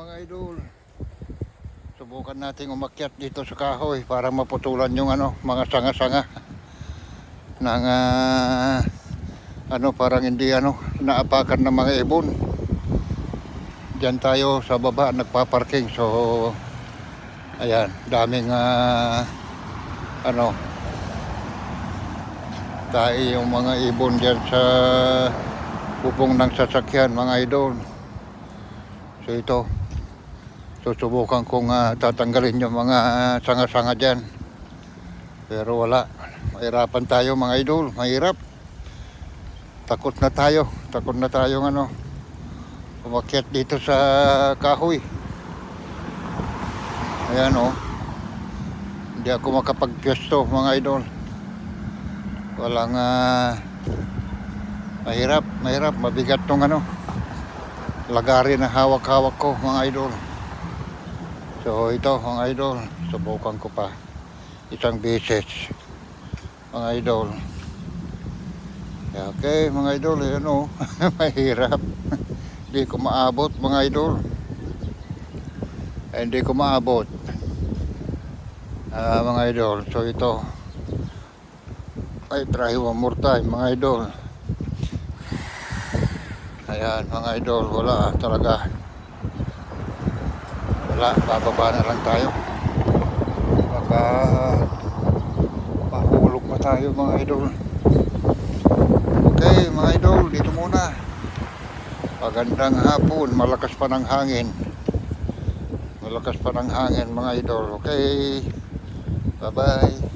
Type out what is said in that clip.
mga idol. Subukan nating umakyat dito sa kahoy para maputulan yung ano, mga sanga-sanga ng ah, ano parang hindi ano naapakan ng mga ibon. Diyan tayo sa baba nagpa-parking so ayan, daming ah, ano tayo yung mga ibon diyan sa bubong ng sasakyan mga idol. So ito, susubukan kong ah, tatanggalin yung mga ah, sanga-sanga dyan. Pero wala, mahirapan tayo mga idol, mahirap. Takot na tayo, takot na tayo ano, umakyat dito sa kahoy. Ayan o, hindi ako makapagpwesto mga idol. Walang ah, mahirap, mahirap, mabigat tong ano, lagari na hawak-hawak ko mga idol. So ito mga idol, subukan ko pa isang beses mga idol. Okay mga idol, yan o, mahirap. Hindi ko maabot mga idol. Eh, hindi ko maabot. Ah, mga idol, so ito. Ay, try one more time mga idol. Ayan, mga idol, wala talaga. Wala, bababa na lang tayo. Baka mahulog na tayo mga idol. Okay, mga idol, dito muna. Magandang hapon, malakas pa ng hangin. Malakas pa ng hangin mga idol. Okay, bye-bye.